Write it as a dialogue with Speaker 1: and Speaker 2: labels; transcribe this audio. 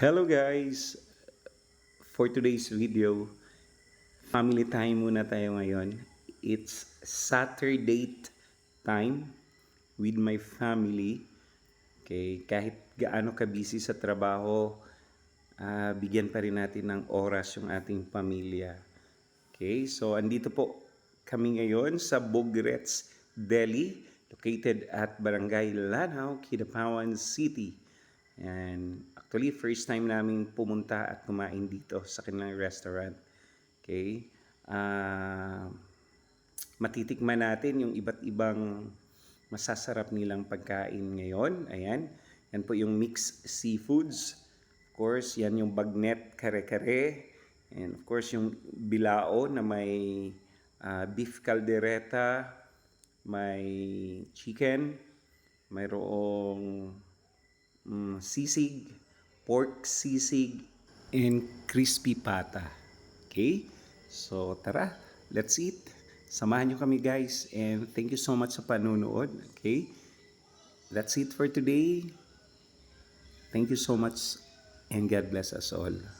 Speaker 1: Hello guys! For today's video, family time muna tayo ngayon. It's Saturday time with my family. Okay, kahit gaano ka busy sa trabaho, ah, bigyan pa rin natin ng oras yung ating pamilya. Okay, so andito po kami ngayon sa Bogrets, Delhi, located at Barangay Lanao, Kidapawan City. And actually, first time namin pumunta at kumain dito sa kanilang restaurant. Okay? Ah, matitikman natin yung iba't ibang masasarap nilang pagkain ngayon. Ayan. Yan po yung mixed seafoods. Of course, yan yung bagnet kare-kare. And of course, yung bilao na may ah, beef caldereta, may chicken, mayroong mm, sisig, pork sisig, and crispy pata. Okay? So, tara, let's eat. Samahan nyo kami guys and thank you so much sa panunood. Okay? That's it for today. Thank you so much and God bless us all.